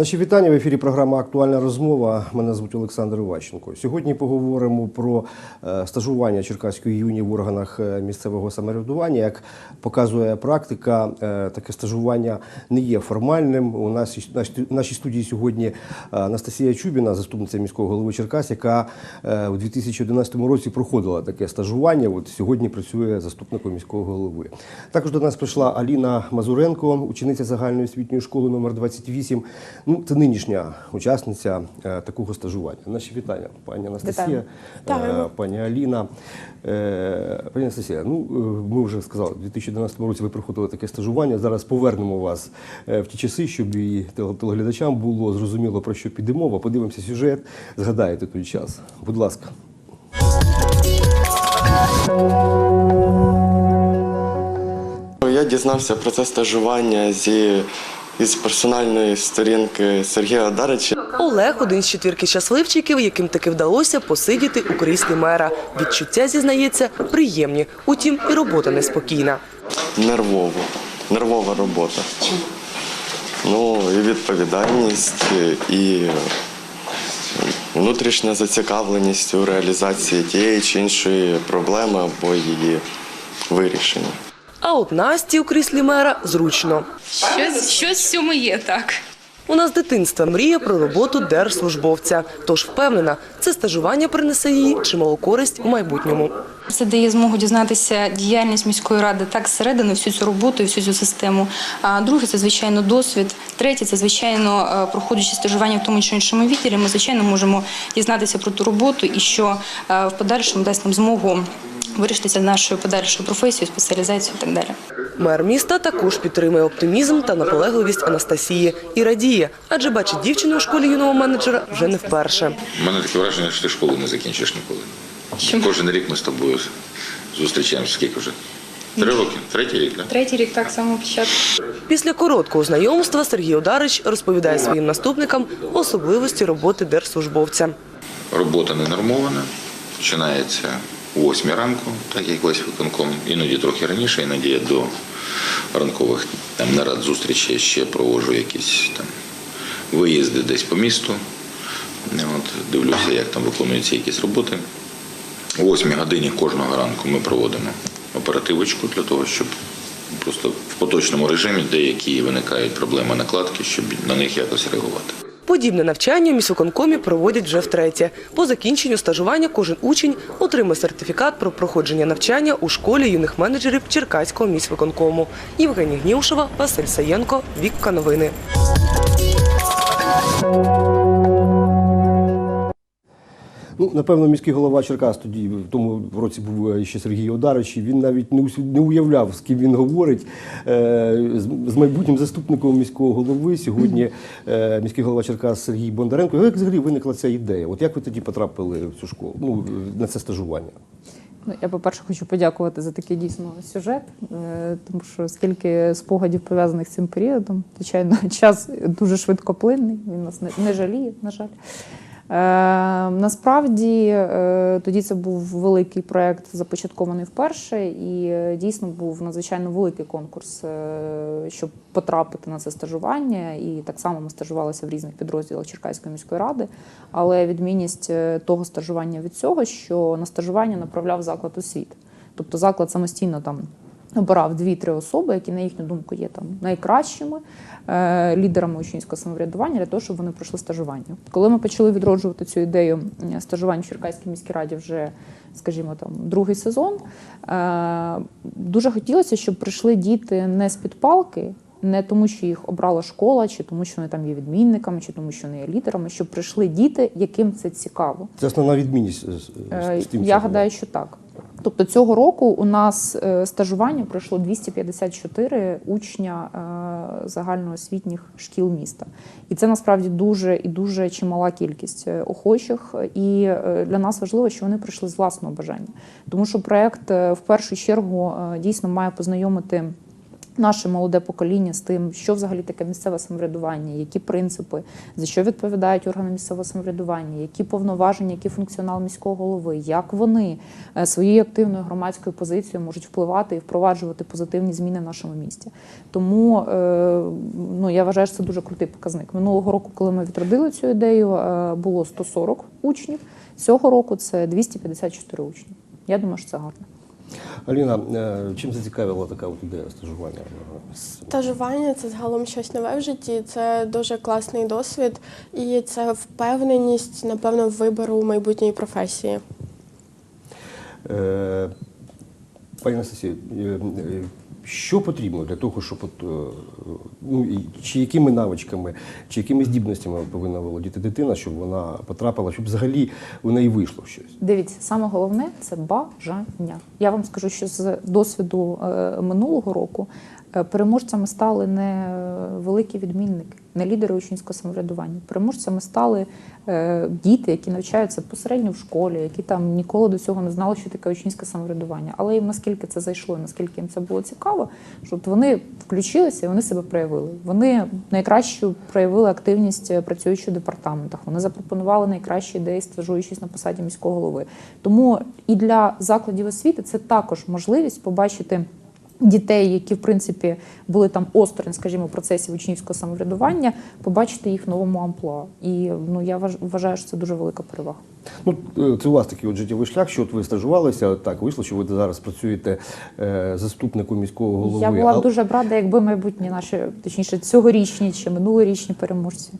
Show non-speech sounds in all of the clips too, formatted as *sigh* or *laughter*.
Наші вітання в ефірі. Програма Актуальна розмова. Мене звуть Олександр Іващенко. Сьогодні поговоримо про е, стажування Черкаської юні в органах е, місцевого самоврядування. Як показує практика, е, таке стажування не є формальним. У нас нашій- студії сьогодні Анастасія Чубіна, заступниця міського голови Черкас, яка у 2011 році проходила таке стажування. От сьогодні працює заступником міського голови. Також до нас прийшла Аліна Мазуренко, учениця загальної освітньої школи номер 28. Ну, це нинішня учасниця е, такого стажування. Наші вітання, пані Анастасія, е, пані Аліна. Е, пані Анастасія, ну е, ми вже сказали, у 2011 році ви проходили таке стажування. Зараз повернемо вас е, в ті часи, щоб і телеглядачам було зрозуміло про що піде мова. Подивимося сюжет, згадаєте той час. Будь ласка. Я дізнався про це стажування зі із персональної сторінки Сергія Дарича. Олег один з четвірки щасливчиків, яким таки вдалося посидіти у кріслі мера. Відчуття зізнається приємні, утім і робота неспокійна. Нервово, нервова робота. Ну і відповідальність, і внутрішня зацікавленість у реалізації тієї чи іншої проблеми або її вирішення. А от Насті у кріслі мера зручно. Щось, щось в цьому є, так. Вона з дитинства мріє про роботу держслужбовця, тож впевнена, це стажування принесе їй чимало користь у майбутньому. Це дає змогу дізнатися діяльність міської ради так зсередини, всю цю роботу і всю цю систему. А друге, це звичайно досвід. Третє, це звичайно, е, проходячи стажування в тому чи іншому відділі, ми звичайно можемо дізнатися про ту роботу і що е, в подальшому дасть нам змогу вирішитися нашою подальшою професією, спеціалізацією і так далі. Мер міста також підтримує оптимізм та наполегливість Анастасії і радіє, адже бачить дівчину у школі юного менеджера вже не вперше. У мене таке враження, що ти школу не закінчиш ніколи. Кожен рік ми з тобою зустрічаємося. Скільки вже? Три роки? Третій рік, так? Третій рік так само початку. Після короткого знайомства Сергій Одарич розповідає своїм наступникам особливості роботи держслужбовця. Робота не нормована. Починається о 8 ранку, так як весь виконком. Іноді трохи раніше, іноді я до ранкових там, нарад зустрічей ще проводжу якісь там виїзди десь по місту. От, дивлюся, як там виконуються якісь роботи. О 8 годині кожного ранку ми проводимо оперативочку для того, щоб просто в поточному режимі деякі виникають проблеми накладки, щоб на них якось реагувати. Подібне навчання в міськвиконкомі проводять вже втретє. По закінченню стажування кожен учень отримає сертифікат про проходження навчання у школі юних менеджерів Черкаського міськвиконкому. Євгенія Гнівшова, Василь Саєнко, Вікка Новини. Ну, напевно, міський голова Черкас тоді в тому році був е, ще Сергій Одарич. Він навіть не не уявляв, з ким він говорить е, з- майбутнім заступником міського голови. Сьогодні е, міський голова Черкас Сергій Бондаренко. Як взагалі виникла ця ідея? От як ви тоді потрапили в цю школу? Ну на це стажування? Ну, я, по-перше, хочу подякувати за такий дійсно сюжет, тому що скільки спогадів пов'язаних з цим періодом, звичайно, *laughs* час дуже швидкоплинний, він нас не жаліє, на жаль. Е, насправді е, тоді це був великий проєкт, започаткований вперше, і е, дійсно був надзвичайно великий конкурс, щоб потрапити на це стажування. І так само ми стажувалися в різних підрозділах Черкаської міської ради. Але відмінність того стажування від цього, що на стажування направляв заклад освіти. Тобто заклад самостійно там обирав дві-три особи, які, на їхню думку, є там найкращими е, лідерами учнівського самоврядування для того, щоб вони пройшли стажування. Коли ми почали відроджувати цю ідею стажувань в Черкаській міській раді вже, скажімо, там другий сезон, е, дуже хотілося, щоб прийшли діти не з-під палки. Не тому, що їх обрала школа, чи тому, що вони там є відмінниками, чи тому, що вони є лідерами, щоб прийшли діти, яким це цікаво. Це основна відмінність з, з, Е, з тим. Я що гадаю, що так. Тобто цього року у нас е, стажування пройшло 254 учня е, загальноосвітніх шкіл міста. І це насправді дуже і дуже чимала кількість е, охочих. І для нас важливо, що вони прийшли з власного бажання. Тому що проект в першу чергу дійсно має познайомити наше молоде покоління з тим, що взагалі таке місцеве самоврядування, які принципи, за що відповідають органи місцевого самоврядування, які повноваження, який функціонал міського голови, як вони е, своєю активною громадською позицією можуть впливати і впроваджувати позитивні зміни в нашому місті. Тому е, ну, я вважаю, що це дуже крутий показник. Минулого року, коли ми відродили цю ідею, е, було 140 учнів. Цього року це 254 учні. Я думаю, що це гарно. Аліна, е, чим зацікавила така от ідея стажування? Стажування це загалом щось нове в житті. Це дуже класний досвід, і це впевненість, напевно, в вибору майбутньої професії. Е, Пані Анастасія, е, е, що потрібно для того, щоб от, е, ну, чи якими навичками, чи якими здібностями повинна володіти дитина, щоб вона потрапила, щоб взагалі в неї вийшло щось? Дивіться, саме головне це бажання. Я вам скажу, що з досвіду е, минулого року е, переможцями стали не великі відмінники, не лідери учнівського самоврядування. Переможцями стали е, діти, які навчаються посередньо в школі, які там ніколи до цього не знали, що таке учнівське самоврядування. Але їм наскільки це зайшло, наскільки їм це було цікаво, що от вони включилися і вони себе проявили. Вони найкращу проявили активність е, працюючи в департаментах. Вони запропонували найкращі ідеї, стажуючись на посаді міського голови. Тому і для закладів освіти це також можливість побачити. Дітей, які в принципі були там осторонь, скажімо, в процесі учнівського самоврядування, побачити їх в новому амплуа. І ну я вваж- вважаю, що це дуже велика перевага. Ну, е, це у вас такий от життєвий шлях, що от ви стажувалися, так вийшло, що ви зараз працюєте е, заступником міського голови. Я була б А- дуже б рада, якби майбутні наші, точніше, цьогорічні чи минулорічні переможці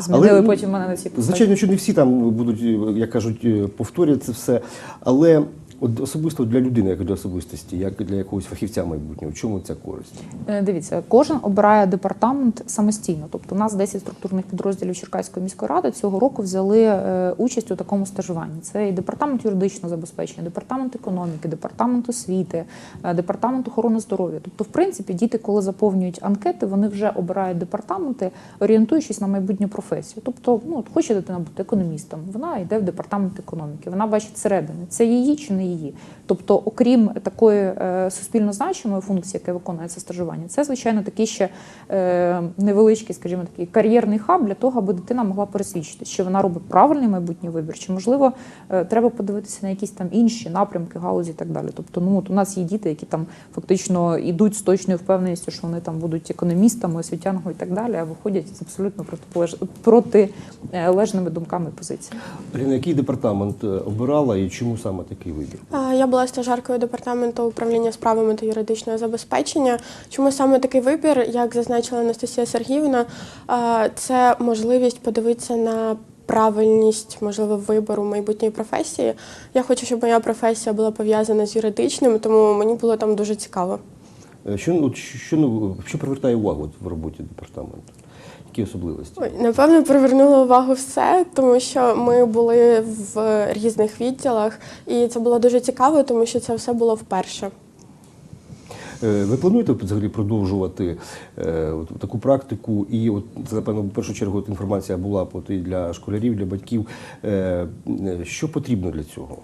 змінили Але, потім мене на цій посаді. Звичайно, що не всі там будуть, як кажуть, е, повторять це все. Але от особисто для людини, як для особистості, як для якогось фахівця майбутнього, чому ця користь? Е, Дивіться, кожен обирає департамент самостійно. Тобто, у нас 10 структурних підрозділів Черкаської міської ради цього року взяли е, участь у такому стажуванні. Це і департамент юридичного забезпечення, департамент економіки, департамент освіти, е, департамент охорони здоров'я. Тобто, в принципі, діти, коли заповнюють анкети, вони вже обирають департаменти, орієнтуючись на майбутню професію. Тобто, ну от хоче дитина бути економістом, вона йде в департамент економіки, вона бачить середини, це її чи не її. Тобто, окрім такої е, суспільно значимої функції, яке виконує це стажування, це звичайно такий ще е, невеличкий, скажімо, такий кар'єрний хаб для того, аби дитина могла пересвідчити, чи вона робить правильний майбутній вибір, чи можливо е, треба подивитися на якісь там інші напрямки, галузі і так далі. Тобто, ну от у нас є діти, які там фактично йдуть з точною впевненістю, що вони там будуть економістами, освітянами і так далі, а виходять з абсолютно протилежними думками і позиціями. Який департамент обирала і чому саме такий вибір? Я була стажаркою департаменту управління справами та юридичного забезпечення. Чому саме такий вибір, як зазначила Анастасія Сергіївна, це можливість подивитися на правильність, можливо, вибору майбутньої професії. Я хочу, щоб моя професія була пов'язана з юридичним, тому мені було там дуже цікаво. Е, Що, ну, що, ну, що привертає увагу в роботі департаменту? Які особливості? Ой, Напевно, привернуло увагу все, тому що ми були в різних відділах, і це було дуже цікаво, тому що це все було вперше. Е, Ви плануєте взагалі продовжувати е, от, таку практику? І от це, напевно, в першу чергу от інформація була от, і для школярів, для батьків. Е, е, Що потрібно для цього?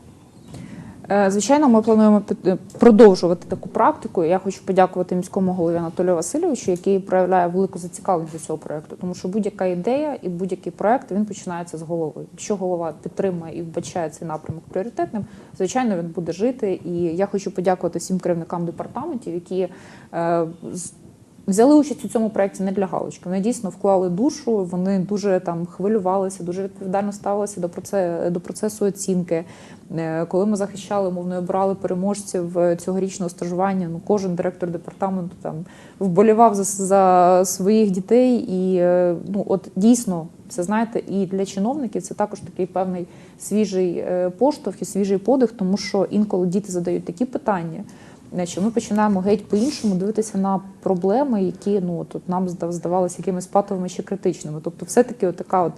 Е, Звичайно, ми плануємо під- продовжувати таку практику. Я хочу подякувати міському голові Анатолію Васильовичу, який проявляє велику зацікавленість до цього проекту. Тому що будь-яка ідея і будь-який проект він починається з голови. Якщо голова підтримує і вбачає цей напрямок пріоритетним, звичайно, він буде жити. І я хочу подякувати всім керівникам департаментів, які е, з- Взяли участь у цьому проєкті не для галочки. Вони дійсно вклали душу, вони дуже там хвилювалися, дуже відповідально ставилися до процесу, до процесу оцінки. Е, Коли ми захищали, мовно обирали переможців е, цьогорічного стажування, ну кожен директор департаменту там вболівав за, за своїх дітей. І е, ну от дійсно, це знаєте, і для чиновників це також такий певний свіжий поштовх і свіжий подих, тому що інколи діти задають такі питання. Значить, ми починаємо геть по-іншому дивитися на проблеми, які ну от нам здав- здавалися якимись патовими чи критичними. Тобто, все-таки така от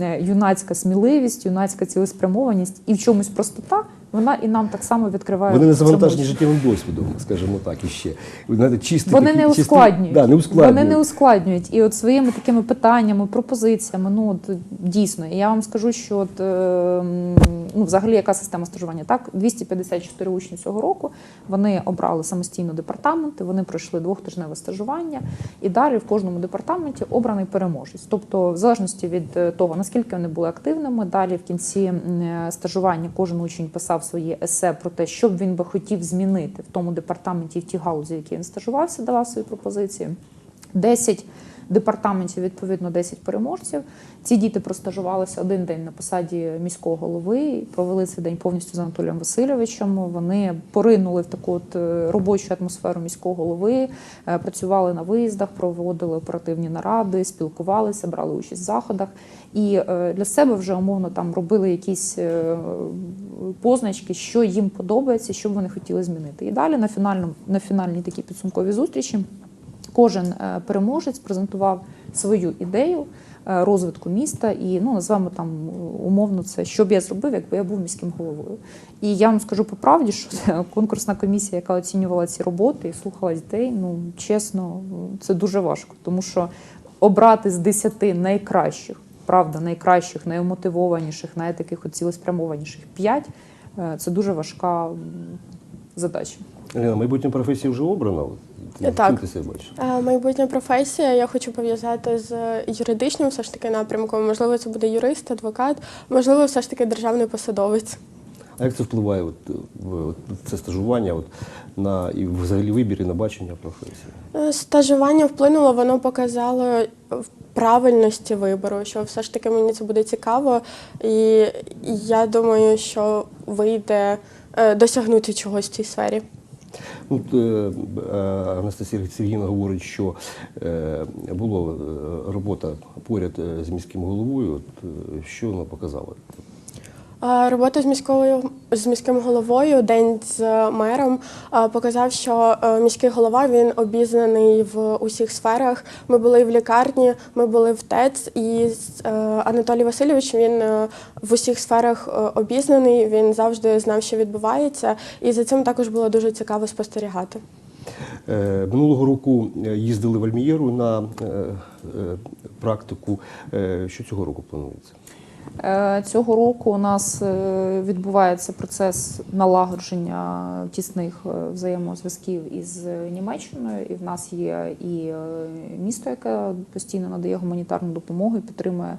е, юнацька сміливість, юнацька цілеспрямованість і в чомусь простота вона і нам так само відкриває. Вони не завантажені життєвим досвідом, скажімо так, іще. Знаєте, чисті Вони такі- не чисті- ускладнюють. Да, не ускладнюють. Вони не ускладнюють. І от своїми такими питаннями, пропозиціями, ну от дійсно. І я вам скажу, що от, е, ну, взагалі яка система стажування? Так, 254 учні цього року вони обрали самостійно департаменти, вони пройшли двохтижневе стажування, і далі в кожному департаменті обраний переможець. Тобто, в залежності від е, того, наскільки вони були активними, далі в кінці е, стажування кожен учень писав своє есе про те, що б він би хотів змінити в тому департаменті, в тій галузі, в якій він стажувався, давав свої пропозиції. 10 департаментів, відповідно, 10 переможців. Ці діти простажувалися один день на посаді міського голови, провели цей день повністю з Анатолієм Васильовичем. Вони поринули в таку от е, робочу атмосферу міського голови, е, працювали на виїздах, проводили оперативні наради, спілкувалися, брали участь в заходах. І е, для себе вже умовно там робили якісь позначки, що їм подобається, що вони хотіли змінити. І далі на фінальному на фінальній такій підсумковій зустрічі кожен е, переможець презентував свою ідею е, розвитку міста і ну назвемо там умовно це, що б я зробив, якби я був міським головою. І я вам скажу по правді, що *laughs* конкурсна комісія, яка оцінювала ці роботи і слухала дітей. Ну чесно, це дуже важко, тому що обрати з десяти найкращих, правда, найкращих, наймотивованіших, найтаких цілеспрямованіших п'ять е, це дуже важка задача. Ліна, майбутня професія вже обрана. От, Так. Ким ти себе бачиш? Е, Майбутня професія я хочу пов'язати з юридичним все ж таки напрямком. Можливо, це буде юрист, адвокат, можливо, все ж таки державний посадовець. А як це впливає от, от, це стажування от, на і взагалі вибір і на бачення професії? Е, Стажування вплинуло, воно показало в правильності вибору, що все ж таки мені це буде цікаво, і я думаю, що вийде е, досягнути чогось в цій сфері. Ну, Анастасія Сергійовна говорить, що е, була робота поряд з міським головою. Що вона показала? Робота з міською з міським головою, день з мером е, показав, що е, міський голова він обізнаний в усіх сферах. Ми були в лікарні, ми були в ТЕЦ, і е, Анатолій Васильович він в усіх сферах обізнаний. Він завжди знав, що відбувається, і за цим також було дуже цікаво спостерігати. Минулого року їздили в Альмієру на практику. Що цього року планується? Е, Цього року у нас е, відбувається процес налагодження тісних е, взаємозв'язків із Німеччиною, і в нас є і місто, яке постійно надає гуманітарну допомогу і підтримує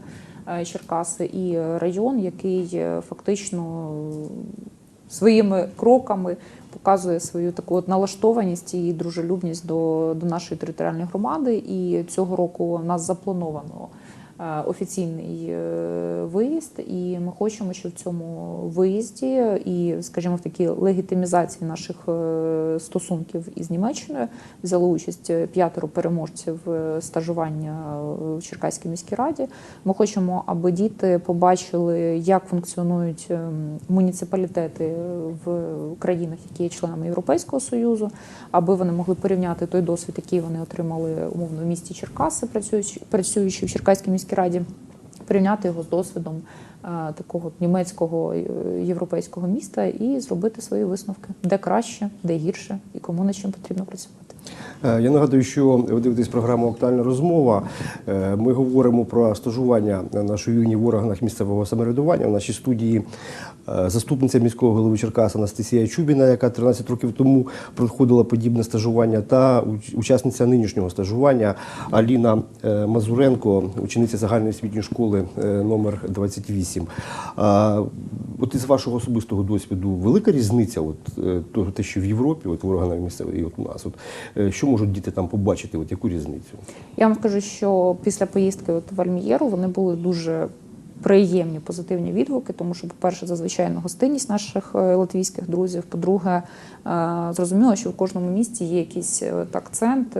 Черкаси, і район, який фактично своїми кроками показує свою таку от налаштованість і дружелюбність до, до нашої територіальної громади. І цього року у нас заплановано офіційний е, виїзд, і ми хочемо, щоб в цьому виїзді і, скажімо, в такій легітимізації наших е, стосунків із Німеччиною взяли участь п'ятеро переможців е, стажування в Черкаській міській раді. Ми хочемо, аби діти побачили, як функціонують ем, муніципалітети в країнах, які є членами Європейського союзу, аби вони могли порівняти той досвід, який вони отримали умовно в місті Черкаси, працюючи працюючи в Черкаській міській раді, порівняти його з досвідом е, такого німецького е, європейського міста і зробити свої висновки, де краще, де гірше і кому над чим потрібно працювати. Е, Я нагадую, що ви дивитесь програму Актуальна розмова. Ми говоримо про стажування нашої юні в органах місцевого самоврядування. В нашій студії заступниця міського голови Черкаса Анастасія Чубіна, яка 13 років тому проходила подібне стажування, та учасниця нинішнього стажування Аліна е, Мазуренко, учениця загальної освітньої школи е, номер 28. От із вашого особистого досвіду велика різниця, от е, те, що в Європі, от в органах місцевої, і от у нас, от е, що можуть діти там побачити, от яку різницю? Я вам скажу, що після поїздки от в Альмієру вони були дуже приємні позитивні відгуки, тому що, по-перше, зазвичай гостинність наших е, латвійських друзів. По-друге, е, зрозуміло, що в кожному місті є якийсь е, акцент,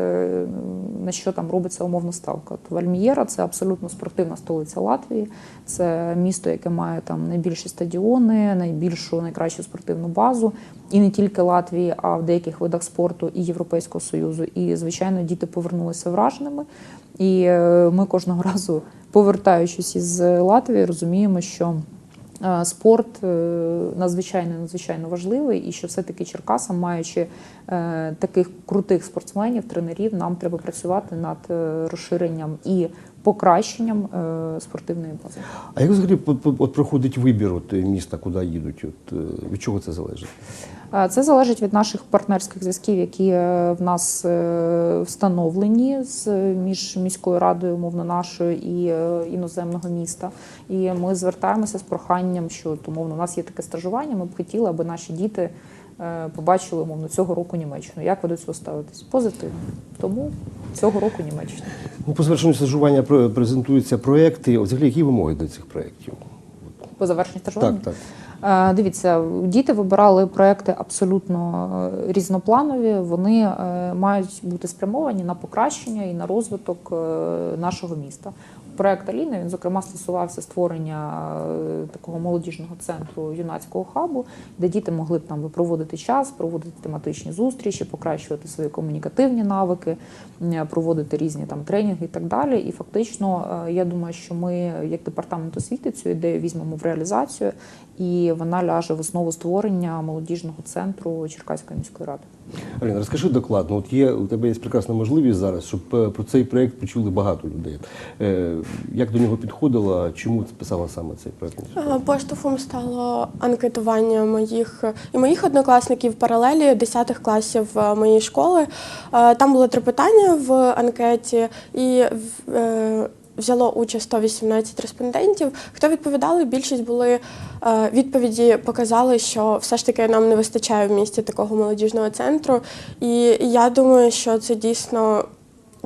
на що там робиться умовно ставка. От Вальмієра це абсолютно спортивна столиця Латвії. Це місто, яке має там найбільші стадіони, найбільшу, найкращу спортивну базу. І не тільки Латвії, а в деяких видах спорту і Європейського союзу. І звичайно, діти повернулися враженими. І ми кожного *laughs* разу, повертаючись із Латвії, розуміємо, що е, спорт е, надзвичайно надзвичайно важливий, і що все-таки Черкасам, маючи е, таких крутих спортсменів, тренерів, нам треба працювати над розширенням і покращенням спортивної бази. А як взагалі от проходить вибір от, міста, куди їдуть? От, від чого це залежить? Е, Це залежить від наших партнерських зв'язків, які е, в нас е, встановлені з між міською радою, умовно нашою і іноземного міста. І ми звертаємося з проханням, що умовно у нас є таке стажування. Ми б хотіли, аби наші діти побачили умовно цього року Німеччину. Як ви до цього ставитесь? Позитивно. Тому цього року Німеччина. Ну, по завершенню стажування презентуються проекти. Взагалі, які вимоги до цих проєктів? По завершенні стажування? Так, так. Е, Дивіться, діти вибирали проекти абсолютно е, різнопланові. Вони е, мають бути спрямовані на покращення і на розвиток нашого міста. Проект Аліна він зокрема стосувався створення е, такого молодіжного центру юнацького хабу, де діти могли б там проводити час, проводити тематичні зустрічі, покращувати свої комунікативні навики, проводити різні там тренінги і так далі. І фактично, е, я думаю, що ми, як департамент освіти, цю ідею візьмемо в реалізацію, і вона ляже в основу створення молодіжного центру Черкаської міської ради. Аліна, розкажи докладно. От є у тебе є прекрасна можливість зараз, щоб е, про цей проєкт почули багато людей. Е, Як до нього підходила? Чому писала саме цей проєкт? Е, Поштовхом стало анкетування моїх і моїх однокласників паралелі 10 класів моєї школи. Там було три питання в анкеті, і взяло участь 118 респондентів. Хто відповідали, більшість були е, відповіді показали, що все ж таки нам не вистачає в місті такого молодіжного центру. І я думаю, що це дійсно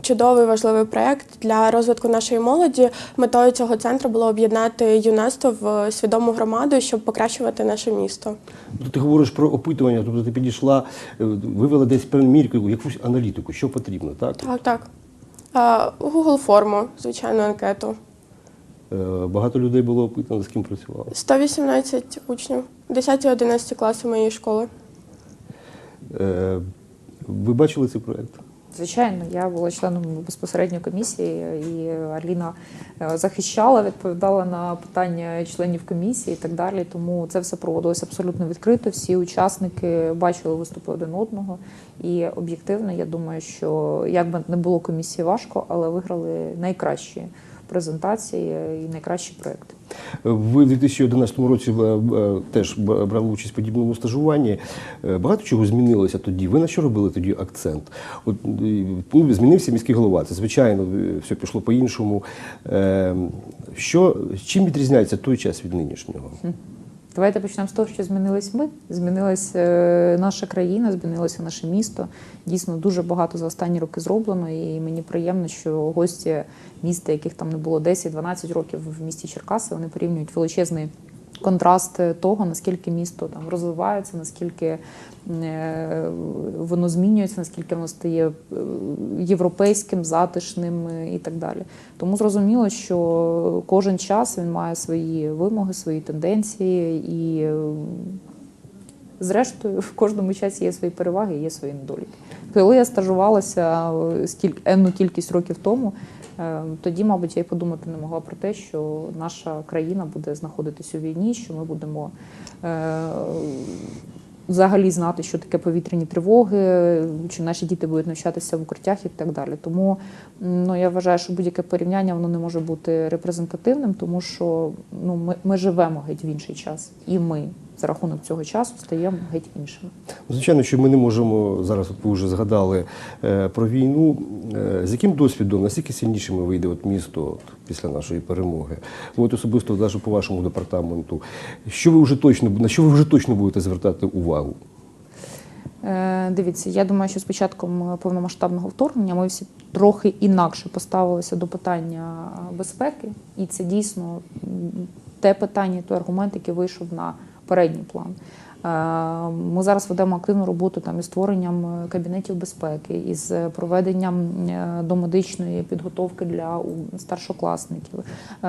чудовий важливий проєкт для розвитку нашої молоді. Метою цього центру було об'єднати юнацтво в свідому громаду, щоб покращувати наше місто. Тобто ти говориш про опитування, тобто ти підійшла, е, вивела десь певну мірку, якусь аналітику, що потрібно, так? Так, так. Google форму, звичайну анкету. Е, Багато людей було опитано, з ким працювали. 118 учнів, 10-11 класи моєї школи. Е, Ви бачили цей проєкт? Звичайно, я була членом безпосередньо комісії, і Аліна е, захищала, відповідала на питання членів комісії і так далі. Тому це все проводилося абсолютно відкрито. Всі учасники бачили виступи один одного. І об'єктивно, я думаю, що як би не було комісії важко, але виграли найкращі презентації і найкращі проекти. Ви в 2011 році е, е, теж брали участь в подібному стажуванні. Е, Багато чого змінилося тоді. Ви на що робили тоді акцент? От, ну, змінився міський голова. Це звичайно, все пішло по-іншому. Е, Що, чим відрізняється той час від нинішнього? Давайте почнемо з того, що змінились ми. Змінилась е, наша країна, змінилося наше місто. Дійсно, дуже багато за останні роки зроблено, і мені приємно, що гості міста, яких там не було 10-12 років в місті Черкаси, вони порівнюють величезний. Контраст того, наскільки місто там розвивається, наскільки е, воно змінюється, наскільки воно стає е, європейським, затишним е, і так далі. Тому зрозуміло, що кожен час він має свої вимоги, свої тенденції, і зрештою в кожному часі є свої переваги, є свої недоліки. Коли я стажувалася скільки енну кількість років тому, тоді, мабуть, я й подумати не могла про те, що наша країна буде знаходитись у війні, що ми будемо. е, Взагалі знати, що таке повітряні тривоги, чи наші діти будуть навчатися в укриттях і так далі. Тому ну, я вважаю, що будь-яке порівняння воно не може бути репрезентативним, тому що ну, ми, ми живемо геть в інший час, і ми за рахунок цього часу стаємо геть іншими. Звичайно, що ми не можемо зараз. От ви вже згадали е, про війну. Е, з яким досвідом, наскільки сильнішими вийде от місто от, після нашої перемоги? От особисто навіть по вашому департаменту, що ви вже точно на що ви вже точно будете звертати увагу? Е, Дивіться, я думаю, що з початком повномасштабного вторгнення ми всі трохи інакше поставилися до питання безпеки, і це дійсно те питання, той аргумент, який вийшов на передній план. Е, Ми зараз ведемо активну роботу там із створенням е, кабінетів безпеки, із проведенням е, домедичної підготовки для старшокласників.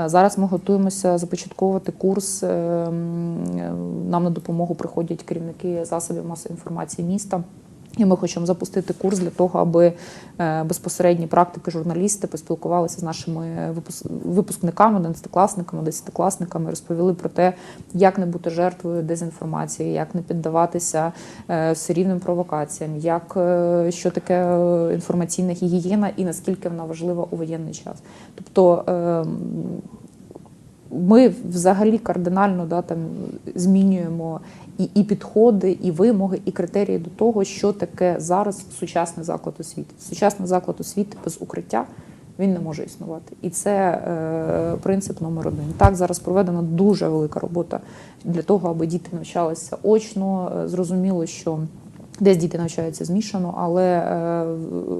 Зараз ми готуємося започатковувати курс. Нам на допомогу приходять керівники засобів масової інформації міста. І ми хочемо запустити курс для того, аби е, безпосередні практики журналісти поспілкувалися з нашими випуск- випускниками, одинадцятикласниками, десятикласниками, розповіли про те, як не бути жертвою дезінформації, як не піддаватися е, всерівним провокаціям, як е, що таке інформаційна гігієна і наскільки вона важлива у воєнний час. Тобто. е, ми взагалі кардинально да, там, змінюємо і, і підходи, і вимоги, і критерії до того, що таке зараз сучасний заклад освіти. Сучасний заклад освіти без укриття він не може існувати. І це е, принцип номер один. Так, зараз проведена дуже велика робота для того, аби діти навчалися очно. Е, Зрозуміло, що Десь діти навчаються змішано, але е,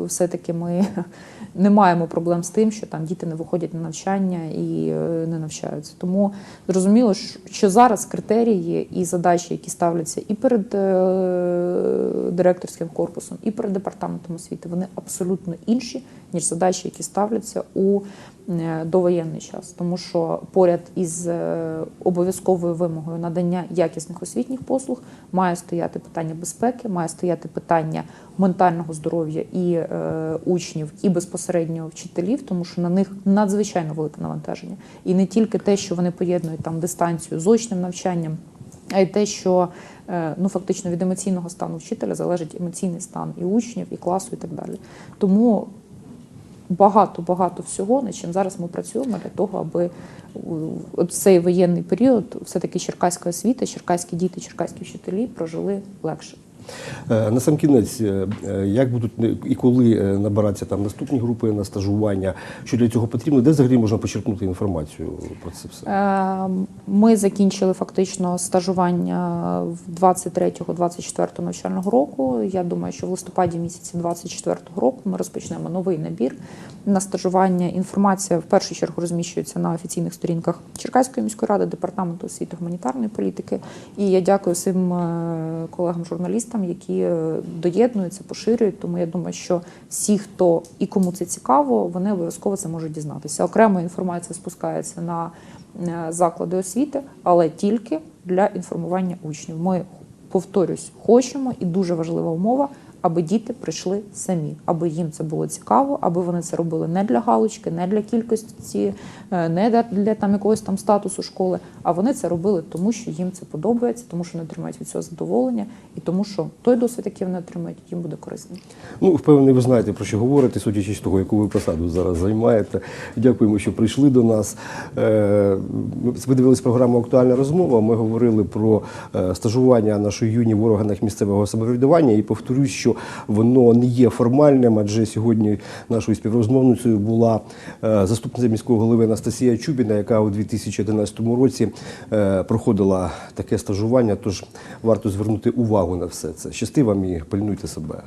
все-таки ми *laughs* не маємо проблем з тим, що там діти не виходять на навчання і е, не навчаються. Тому зрозуміло, що- зараз критерії і задачі, які ставляться і перед е, директорським корпусом, і перед департаментом освіти, вони абсолютно інші, ніж задачі, які ставляться у е, довоєнний час. Тому що поряд із е, обов'язковою вимогою надання якісних освітніх послуг має стояти питання безпеки, має стояти питання ментального здоров'я і е, учнів, і безпосередньо вчителів, тому що на них надзвичайно велике навантаження. І не тільки те, що вони поєднують там дистанцію з очним навчанням. А й те, що ну фактично від емоційного стану вчителя залежить емоційний стан і учнів, і класу, і так далі. Тому багато багато всього, над чим зараз ми працюємо для того, аби от цей воєнний період все-таки черкаська освіта, черкаські діти, черкаські вчителі прожили легше. Е, На сам кінець, е, е, як будуть і коли набиратися там наступні групи на стажування, що для цього потрібно, де взагалі можна почерпнути інформацію про це все? Ми закінчили фактично стажування в 23-24 навчального року. Я думаю, що в листопаді місяці 24-го року ми розпочнемо новий набір на стажування. Інформація в першу чергу розміщується на офіційних сторінках Черкаської міської ради, департаменту освіти гуманітарної політики. І я дякую всім е, колегам-журналістам, які е, доєднуються, поширюють. Тому я думаю, що всі, хто і кому це цікаво, вони обов'язково це можуть дізнатися. Окрема інформація спускається на е, заклади освіти, але тільки для інформування учнів. Ми повторюсь, хочемо і дуже важлива умова, аби діти прийшли самі, аби їм це було цікаво, аби вони це робили не для галочки, не для кількості, е, не для, там якогось там статусу школи, а вони це робили тому, що їм це подобається, тому що вони отримають від цього задоволення, і тому, що той досвід, який вони отримають, їм буде корисним. Ну, впевнений, ви знаєте про що говорите, судячи з того, яку ви посаду зараз займаєте. Дякуємо, що прийшли до нас. Е, Ви дивились програму Актуальна розмова. Ми говорили про е, стажування нашої юні в органах місцевого самоврядування. І повторюсь, що воно не є формальним, адже сьогодні нашою співрозмовницею була е, заступниця міського голови Анастасія Чубіна, яка у 2011 році е, проходила таке стажування. Тож варто звернути увагу на все це. Щасти вам і пильнуйте себе.